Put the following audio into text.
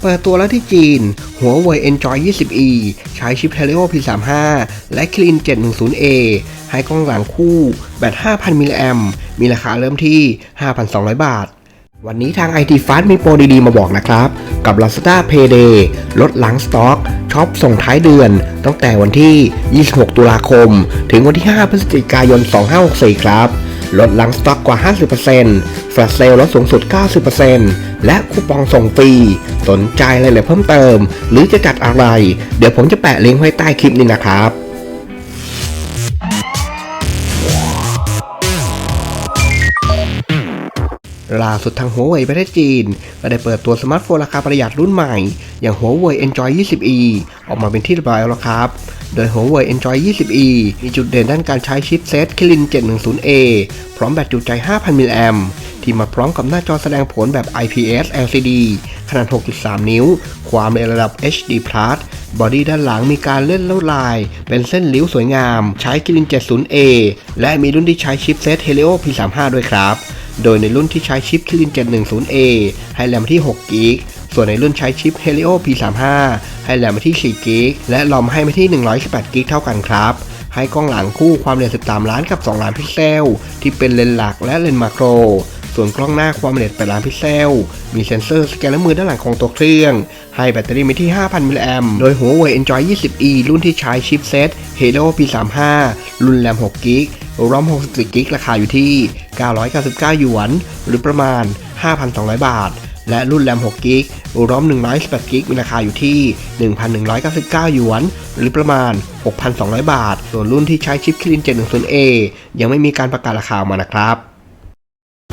เปิดตัวแล้วที่จีน หัวเว่ย Enjoy 20e ใช้ชิป Helio P35 และ Clean 710A ให้กล้องหลังคู่ แบต 5,000 มิลลิแอมมีราคาเริ่มที่ 5,200 บาท วันนี้ทาง IT Fast มีโปรดีๆ มาบอกนะครับ กับ Lazada Payday ลดหลังสต็อกช็อปส่งท้ายเดือน ตั้งแต่วันที่ 26 ตุลาคม ถึงวันที่ 5 พฤศจิกายน 2564 ครับ ลดหลังสต็อกกว่า 50%แฟลชเซลลดสูงสุด 90% และคูปองส่งฟรี สนใจอะไรเลยเพิ่มเติม หรือจะจัดอะไร เดี๋ยวผมจะแปะลิงก์ไว้ใต้คลิปนี้นะครับล่าสุดทางหัวเว่ยประเทศจีน ก็ได้เปิดตัวสมาร์ทโฟนราคาประหยัดรุ่นใหม่ อย่างหัวเว่ย Enjoy 20e ออกมาเป็นที่เรียบร้อยแล้วครับ โดยหัวเว่ย Enjoy 20e มีจุดเด่นด้านการใช้ชิปเซต Kirin 710A พร้อมแบตจุใจ 5,000 มิลลิแอม ที่มาพร้อมกับหน้าจอแสดงผลแบบ IPS LCD ขนาด 6.3 นิ้ว ความในระดับ HD+ บอดี้ด้านหลังมีการเล่นลวดลาย เป็นเส้นริ้วสวยงาม ใช้ Kirin 70A และมีรุ่นที่ใช้ชิปเซต Helio P35 ด้วยครับ โดยในรุ่นที่ใช้ชิป Kirin 710A ให้แรมที่6กิกส่วนในรุ่นใช้ชิป Helio P35 ให้แรมที่4กิกและรอมให้มาที่ 118กิกเท่ากันครับให้กล้องหลังคู่ความละเอียด13 ล้านกับ 2 ล้านพิกเซล ที่เป็นเลนส์หลักและเลนส์มาโคร ส่วนกล้องหน้าความละเอียด8ล้านพิกเซล มีเซ็นเซอร์สแกนและมือด้านหลังของตัวเครื่อง ให้แบตเตอรี่มีที่ 5,000 มิลลิแอมโดยหัวเว่ย Enjoy 20e รุ่นที่ใช้ชิปเซต Helio P35 รุ่นแรม6กิกรอม64กิกราคาอยู่ที่ 999 หยวน หรือประมาณ 5,200 บาท และรุ่นแรม6กิกรอม128กิกมีราคาอยู่ที่ 1,199 หยวน หรือประมาณ 6,200 บาท ส่วนรุ่นที่ใช้ชิป Kirin 710A ยังไม่มีการประกาศราคามานะครับ